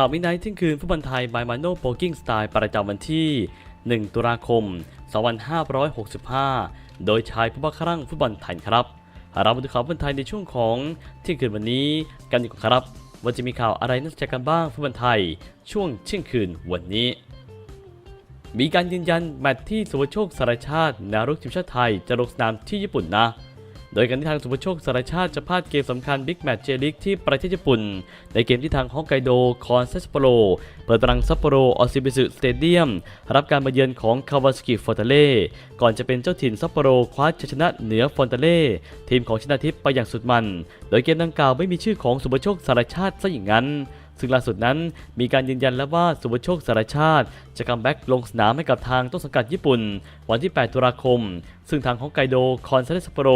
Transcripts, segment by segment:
ข่าวมินไนท์ที่คืนฟุตบอลไทยบายมาโนโปกิ้งสไตล์ประจำวันที่ 1 ตุลาคม 2565 โดยชายผู้บังคับครั่งฟุตบอลไทยครับ เรามาดูข่าวฟุตบอลไทยในช่วงของเที่ยงคืนวันนี้กันดีกว่าครับ ว่าจะมีข่าวอะไรน่าสนใจกันบ้างฟุตบอลไทย ช่วงเที่ยงคืนวันนี้ มีการยืนยันแมตช์ที่สุภโชคสารชาตินารุกทีมชาติไทยจะลงสนามที่ญี่ปุ่นนะ โดยการที่ทางสุภโชคสารชาติจะพลาดเกมสำคัญบิ๊กแมตช์เจลิกที่ประเทศญี่ปุ่น ในเกมที่ทางฮอกไกโดคอนซัปโปโรเปิดตรังซัปโปโรออซิบิสึสเตเดียมรับการมาเยือนของคาวาสกิฟอร์ตเล่ก่อนจะเป็นเจ้าถิ่นซัปโปโรคว้าชัยชนะเหนือฟอนตเล่ทีมของชนะทิพย์ไปอย่างสุดมัน โดยเกมดังกล่าวไม่มีชื่อของสุภโชคสารชาติซะอย่างนั้น ซึ่งล่าสุดนั้นมีการยืนยันแล้วว่าสุภโชคสารชาติ จะคัมแบ็กลงสนามให้กับทางต้นสังกัดญี่ปุ่น วันที่ 8 ตุลาคม ซึ่งทางฮอกไกโดคอนซาเลสโปโร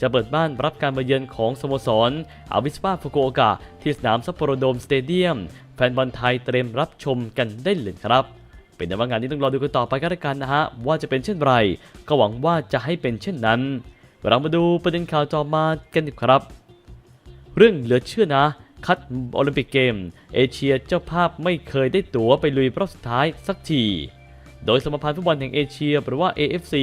จะเปิดบ้านรับการมาเยือนของสโมสรอาวิสปาฟุกุโอกะที่สนามซัปโปโรโดมสเตเดียม แฟนบอลไทยเตรียมรับชมกันได้เลยครับเป็นแต่ว่างานนี้ต้องรอดูกันต่อไปกันละกันนะฮะว่าจะเป็นเช่นไร ก็หวังว่าจะให้เป็นเช่นนั้น เรามาดูประเด็นข่าวต่อมากันดีกว่าครับ เรื่องเหลือเชื่อนะ คัดโอลิมปิกเกม เอเชียเจ้าภาพไม่เคยได้ตั๋วไปลุยรอบสุดท้ายสักทีโดยสมาพันธ์ฟุตบอลแห่งเอเชียหรือว่า AFC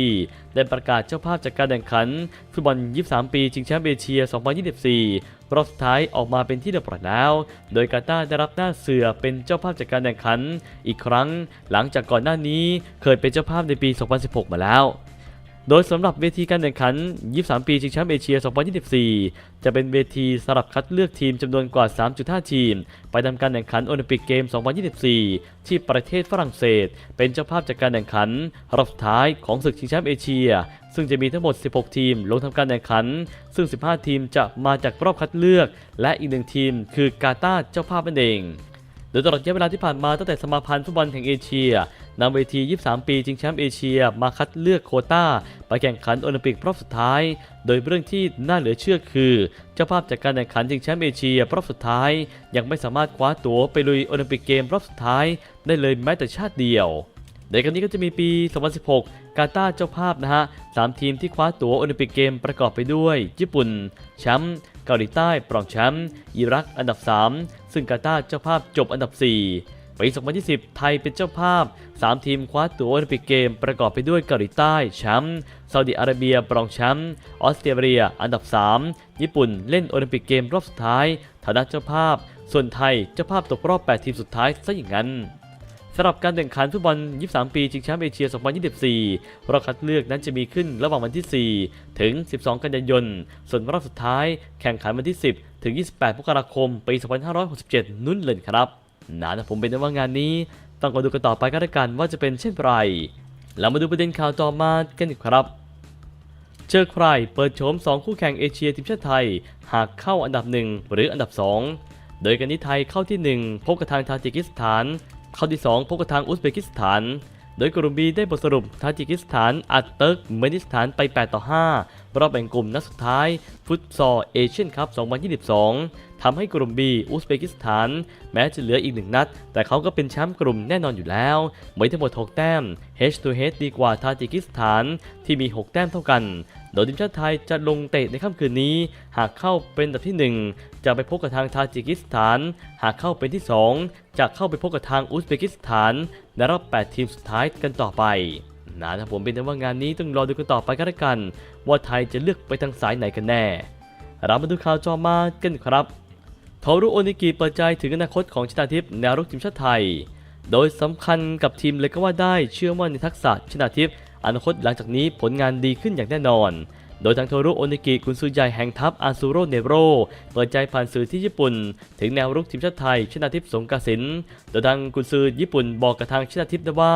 ได้ประกาศเจ้าภาพจากการแข่งขัน ฟุตบอล 23 ปีชิงแชมป์เอเชีย 2024 รอบสุดท้ายออกมาเป็นที่เรียบร้อยแล้ว โดยกาตาร์ได้รับหน้าเสือเป็นเจ้าภาพจากการแข่งขัน อีกครั้งหลังจากก่อนหน้านี้เคยเป็นเจ้าภาพในปี 2016 มาแล้ว โดยสำหรับเวทีการแข่งขัน 23 ปีชิงแชมป์เอเชีย 2024 จะเป็นเวทีสำหรับคัดเลือกทีมจำนวนกว่า 3.5 ทีม ไปทำการแข่งขันโอลิมปิกเกม 2024 ที่ประเทศฝรั่งเศส เป็นเจ้าภาพจากการแข่งขันรอบสุดท้ายของศึกชิงแชมป์เอเชีย ซึ่งจะมีทั้งหมด 16 ทีม ลงทำการแข่งขัน ซึ่ง 15 ทีมจะมาจากรอบคัดเลือก และอีกหนึ่งทีม คือกาตาร์เจ้าภาพนั่นเองโดยตลอดระยะเวลาที่ผ่านมาตั้งแต่สมาพันธ์ฟุตบอลแห่งเอเชีย นำเวที 23 ปีชิงแชมป์เอเชีย มาคัดเลือกโคต้า ไปแข่งขันโอลิมปิกรอบสุดท้าย โดยเรื่องที่น่าเหลือเชื่อคือ เจ้าภาพจากการแข่งขันชิงแชมป์เอเชียรอบสุดท้าย ยังไม่สามารถคว้าตั๋วไปลุยโอลิมปิกเกมรอบสุดท้าย ได้เลยแม้แต่ชาติเดียวในครั้งนี้ก็จะมีปี 2016 กาตาร์เจ้าภาพนะฮะสามทีมที่คว้าตั๋วโอลิมปิกเกมประกอบไปด้วย ญี่ปุ่นแชมป์เกาหลีใต้ปรองแชมป์อิรักอันดับ 3 ซึ่งกาตาร์เจ้าภาพจบอันดับ 4 ปี 2020 ไทยเป็นเจ้าภาพ 3 ทีมคว้าตั๋วโอลิมปิกเกมประกอบไปด้วยเกาหลีใต้แชมป์ซาอุดิอาระเบียปรองแชมป์ออสเตรเลีย อันดับ 3 ญี่ปุ่นเล่นโอลิมปิกเกมรอบสุดท้ายฐานะเจ้าภาพ ส่วนไทยเจ้าภาพตกรอบ 8 ทีมสุดท้ายซะอย่างนั้นสำหรับการแข่งขันฟุตบอล 23 ปีชิงแชมป์เอเชีย 2024 รอบคัดเลือกนั้นจะมีขึ้นระหว่างวันที่ 4 ถึง 12 กันยายน ส่วนรอบสุดท้ายแข่งขันวันที่ 10 ถึง 28 มกราคม ปี 2567 นุ่นเลยครับ นะนะผมเป็นแต่ว่างานนี้ต้องมาดูกันต่อไปกันละกันว่าจะเป็นเช่นไรเรามาดูประเด็นข่าวต่อมากันอีกครับ เจอใครเปิดโฉม 2 คู่แข่งเอเชียทีมชาติไทย หากเข้าอันดับ 1 หรืออันดับ 2 โดยกันนี้ไทยเข้าที่ 1 พบกับทางทาจิกิสถาน เข้าที่ 2 พบกับทางอุซเบกิสถาน โดยกลุ่มบีได้บทสรุปทาจิกิสถาน อัดเติร์กเมนิสถานไป 8 ต่อ 5 รอบแบ่งกลุ่มนัดสุดท้าย ฟุตซอลเอเชียนคัพ 2022 ทำให้กลุ่มบีอุซเบกิสถาน แม้จะเหลืออีกหนึ่งนัด แต่เขาก็เป็นแชมป์กลุ่มแน่นอนอยู่แล้วเหมีทั้งหมด 6 แต้ม H to H ดีกว่าทาจิกิสถานที่มี 6 แต้มเท่ากัน โดยทีมชาติไทยจะลงเตะในค่ำคืนนี้ หากเข้าเป็นอันดับที่ 1 จะไปพบกับทางทาจิกิสถาน หากเข้าเป็นที่ 2 จะเข้าไปพบกับทางอุซเบกิสถานในรอบ 8 ทีมสุดท้ายกันต่อไปนะครับผมเป็นแต่ว่างานนี้ต้องรอดูกันต่อไปกันละกัน ว่าไทยจะเลือกไปทางสายไหนกันแน่ เรามาดูข่าวจอมากันครับ โทรุโอนิกิเปิดใจถึงอนาคตของชนาทิพย์แนวรุกทีมชาติไทย โดยสำคัญกับทีมเลยก็ว่าได้เชื่อว่าในทักษะชนาทิพย์อนาคตหลังจากนี้ผลงานดีขึ้นอย่างแน่นอน โดยทางโทรุโอนิกิกุนซือใหญ่แห่งทัพอาซูโรเนโรเปิดใจผ่านสื่อที่ญี่ปุ่น ถึงแนวรุกทีมชาติไทย ชนาทิพย์สงกระสินโดยทางกุนซือญี่ปุ่นบอกกับทางชนาทิพย์นะว่า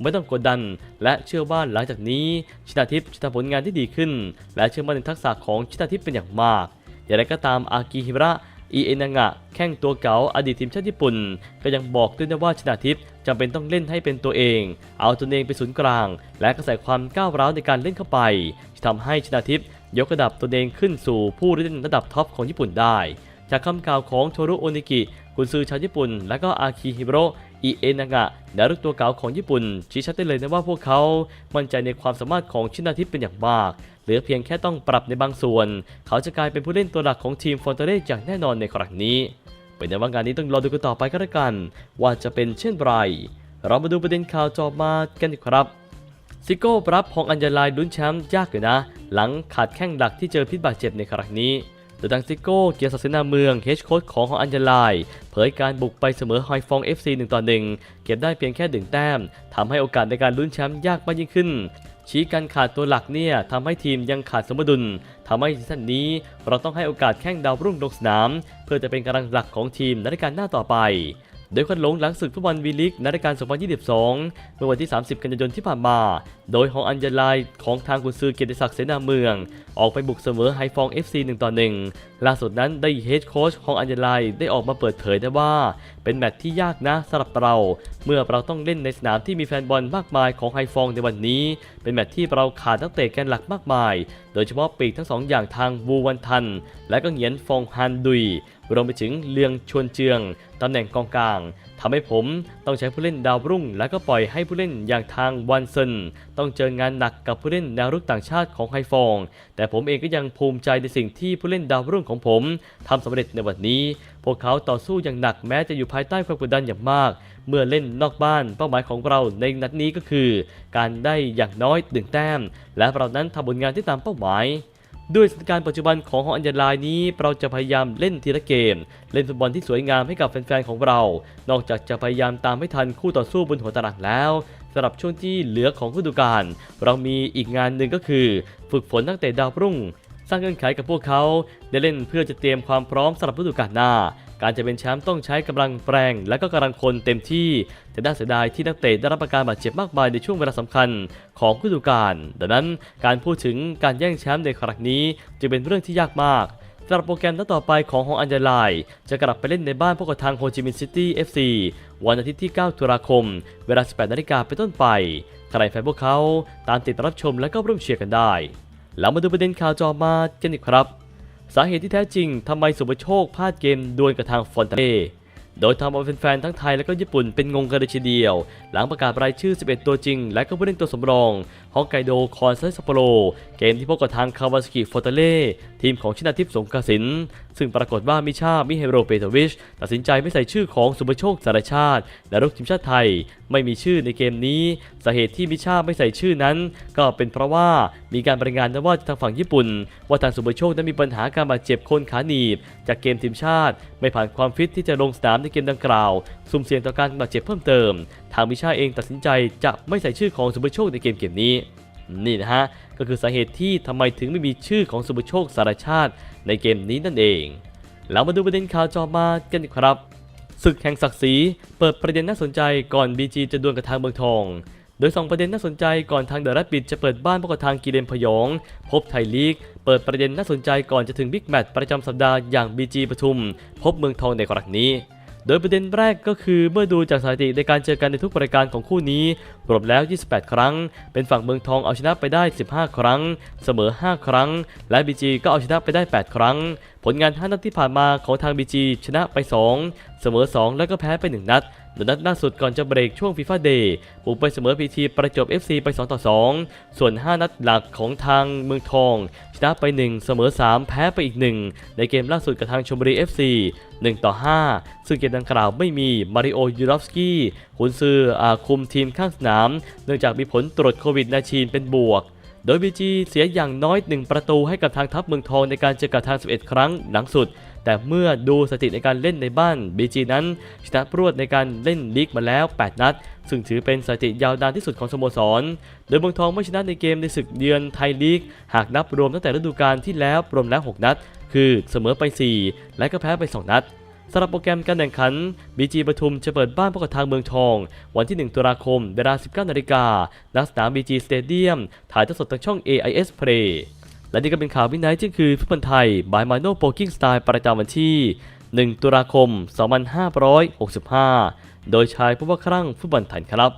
ไม่ต้องกดดัน และเชื่อว่าหลังจากนี้ ชนาทิพย์จะทำผลงานที่ดีขึ้น และเชื่อมั่นในทักษะของชนาทิพย์เป็นอย่างมากอย่างไรก็ตามอากิฮิระ อีเอนางะแข้งตัวเก๋าอดีตทีมชาติญี่ปุ่น ก็ยังบอกด้วยนะว่าชนาทิพย์จำเป็นต้องเล่นให้เป็นตัวเอง เอาตนเองเป็นศูนย์กลาง และก็ใส่ความก้าวร้าวในการเล่นเข้าไปที่ทำให้ชนาทิพย์ยกระดับตนเองขึ้นสู่ผู้เล่นระดับท็อปของญี่ปุ่นได้ จากคำกล่าวของโทรุโอนิกิคุนซือชาวญี่ปุ่น และก็อากิฮิโร อิเอนางะดารุกตัวเก๋าของญี่ปุ่น ชี้ชัดได้เลยนะว่าพวกเขา มั่นใจในความสามารถของชินาทิพย์เป็นอย่างมากเหลือเพียงแค่ต้องปรับในบางส่วน เขาจะกลายเป็นผู้เล่นตัวหลักของทีมฟอนเตเรอย่างแน่นอนในครั้งนี้ เป็นในว่างานนี้ต้องรอดูกันต่อไปก็แล้วกัน ว่าจะเป็นเช่นไร เรามาดูประเด็นข่าวจอบมากันดีครับซิโก้รับพองอัญญาลายลุ้นแชมป์ยากอยู่นะ หลังขาดแข้งหลักที่เจอพิษบาดเจ็บในครั้งนี้ โดยดังซิโก้เกียรติศักดิ์เสนาเมืองเฮดโค้ชของฮองอัญญาลาย เผยการบุกไปเสมอไฮฟอง FC 1ต่อ1เก็บได้เพียงแค่ดึงแต้มทำให้โอกาสในการลุ้นแชมป์ยากมากยิ่งขึ้น ชี้การขาดตัวหลักเนี่ยทำให้ทีมยังขาดสมดุลทำให้ซีซั่นนี้เราต้องให้โอกาสแข้งดาวรุ่งลงสนาม เพื่อจะเป็นกำลังหลักของทีมในรายการหน้าต่อไป โดยควันหลงหลังศึกฟุตบอลวีลีกในรายการ2022 เมื่อวันที่ 30 กันยายนที่ผ่านมา โดยฮองอัญญาลายของทางกุนซือเกียรติศักดิ์เสนาเมือง ออกไปบุกเสมอไฮฟอง FC 1ต่อ1ล่าสุดนั้นได้เฮดโค้ชของอัญญาลายได้ออกมาเปิดเผยได้ว่า เป็นแมตช์ที่ยากนะสำหรับเรา เมื่อเราต้องเล่นในสนามที่มีแฟนบอลมากมายของไฮฟองในวันนี้ เป็นแมตช์ที่เราขาดนักเตะแกนหลักมากมาย โดยเฉพาะปีกทั้งสองอย่างทางวูวันทัน และก็เหงียนฟองฮันดุยรวมไปถึงเลียงชวนเจืองตำแหน่งกองกลาง ทำให้ผมต้องใช้ผู้เล่นดาวรุ่ง และก็ปล่อยให้ผู้เล่นอย่างทางวันเซนต้องเจองานหนักกับผู้เล่นแนวรุกต่างชาติของไฮฟอง แต่ผมเองก็ยังภูมิใจในสิ่งที่ผู้เล่นดาวรุ่งของผมทำสำเร็จในวันนี้ พวกเขาต่อสู้อย่างหนักแม้จะอยู่ภายใต้ความกดดันอย่างมาก เมื่อเล่นนอกบ้านเป้าหมายของเราในนัดนี้ก็คือ การได้อย่างน้อยดึงแต้ม และเรานั้นทำผลงานที่ตามเป้าหมาย ด้วยสถานการณ์ปัจจุบันของฮองอัญญาลายนี้ เราจะพยายามเล่นทีละเกม เล่นฟุตบอลที่สวยงามให้กับแฟนๆของเรา นอกจากจะพยายามตามให้ทันคู่ต่อสู้บนหัวตารางแล้วสำหรับช่วงที่เหลือของฤดูกาลเรามีอีกงานหนึ่งก็คือ ฝึกฝนนักเตะดาวรุ่ง สร้างเงื่อนไขกับพวกเขาได้เล่นเพื่อจะเตรียมความพร้อมสำหรับฤดูกาลหน้า การจะเป็นแชมป์ต้องใช้กำลังแปลงและก็กำลังคนเต็มที่ แต่น่าเสียดายที่นักเตะได้รับอาการบาดเจ็บมากมายในช่วงเวลาสำคัญของฤดูกาลดังนั้นการพูดถึงการแย่งแชมป์ในครั้งนี้จึงเป็นเรื่องที่ยากมากสำหรับโปรแกรมนัดต่อไปของฮองอัญญาลาย จะกลับไปเล่นในบ้านพวกกับทางโฮจิมินห์ซิตี้ FC วันอาทิตย์ที่ 9 ตุลาคม เวลา 18 นาฬิกาเป็นต้นไป ใครแฟนพวกเขาตามติดรับชมและก็ร่วมเชียร์กันได้ แล้วมาดูประเด็นข่าวจอมากันอีกครับ สาเหตุที่แท้จริงทำไมสุภโชคพลาดเกมดวลกับทางฟอนตเล่ โดยทำเอาแฟนๆทั้งไทยและก็ญี่ปุ่นเป็นงงกันเลยทีเดียว หลังประกาศรายชื่อ 11 ตัวจริง และก็ผู้เล่นตัวสำรองฮอกไกโดคอนซัสซัปโปโรเกมที่พบกับทางคาวาสกิฟอร์ตเล่ทีมของชินาทิพย์สงกสิน ซึ่งปรากฏว่ามิชามิเฮโรเปโตวิช ตัดสินใจไม่ใส่ชื่อของสุภโชคสารชาติและลูกทีมชาติไทย ไม่มีชื่อในเกมนี้สาเหตุที่มิชาไม่ใส่ชื่อนั้น ก็เป็นเพราะว่ามีการรายงานนะว่าทางฝั่งญี่ปุ่น ว่าทางสุภโชคนั้นมีปัญหาการบาดเจ็บคนขาหนีบ จากเกมทีมชาติ ไม่ผ่านความฟิตที่จะลงสนามในเกมดังกล่าว สุ่มเสี่ยงต่อการบาดเจ็บเพิ่มเติม ทางมิชาเองตัดสินใจจะไม่ใส่ชื่อของสุภโชคในเกมเกมนี้ นี่นะฮะ ก็คือสาเหตุที่ทำไมถึงไม่มีชื่อของสุภโชคสารชาติในเกมนี้นั่นเองเรามาดูประเด็นข่าวจอมากันครับศึกแห่งศักดิ์ศรีเปิดประเด็นน่าสนใจก่อน BG จะดวลกับทางเมืองทอง โดย 2 ประเด็นน่าสนใจก่อนทางเดอะแรดบิดจะเปิดบ้านพบกับทางกีเรมพยอง พบไทยลีก เปิดประเด็นน่าสนใจก่อนจะถึงบิ๊กแมตช์ประจำสัปดาห์อย่าง BG ปทุม พบเมืองทองในครั้งนี้ โดยประเด็นแรกก็คือเมื่อดูจากสถิติในการเจอกันในทุกรายการของคู่นี้ รวมแล้ว 28 ครั้ง เป็นฝั่งเมืองทองเอาชนะไปได้ 15 ครั้ง เสมอ 5 ครั้ง และบีจีก็เอาชนะไปได้ 8 ครั้ง ลงาน 5 นัดที่ผ่านมาของทาง BG ชนะไป 2 เสมอ 2 แล้วก็แพ้ไป 1 นัดโดยนัดล่าสุดก่อนจะเบรกช่วงฟีฟ่าเดย์บุกไปเสมอ PT ประจบ FC ไป 2 ต่อ 2 ส่วน 5 นัดหลักของทางเมืองทอง ชนะไป 1 เสมอ 3 แพ้ไปอีก 1 ในเกมล่าสุดกับทางชมบุรี FC 1 ต่อ 5 ซึ่งเกมดังกล่าวไม่มีมาริโอยูรอฟสกี้หุนซืออาคุมทีมข้างสนาม เนื่องจากมีผลตรวจโควิดในชีนเป็นบวก โดย BG เสียอย่างน้อย 1 ประตูให้กับทางทัพเมืองทองในการเจอกับทาง 11 ครั้งหลังสุด แต่เมื่อดูสถิติในการเล่นในบ้าน BG นั้นชนะรวดในการเล่นลีกมาแล้ว 8 นัด ซึ่งถือเป็นสถิติยาวนานที่สุดของสโมสร โดยเมืองทองไม่ชนะในเกมในศึกเยือนไทยลีก หากนับรวมตั้งแต่ฤดูกาลที่แล้วรวมแล้ว 6 นัด คือเสมอไป 4 และก็แพ้ไป 2 นัด สำหรับโปรแกรมการแข่งขันบีจีปทุมจะเปิดบ้านพบกับทางเมืองทอง วันที่ 1 ตุลาคม เวลา 19 นาฬิกาณสนามบีจีสเตเดียม ถ่ายทอดสดทางช่อง AIS Play และนี่ก็เป็นข่าววินัยที่คือฟุตบอลไทยบายมาโนโปกิ้งสไตล์ประจำวันที่ 1 ตุลาคม 2565 โดยชายผู้ว่าครั่งฟุตบอลไทยครับ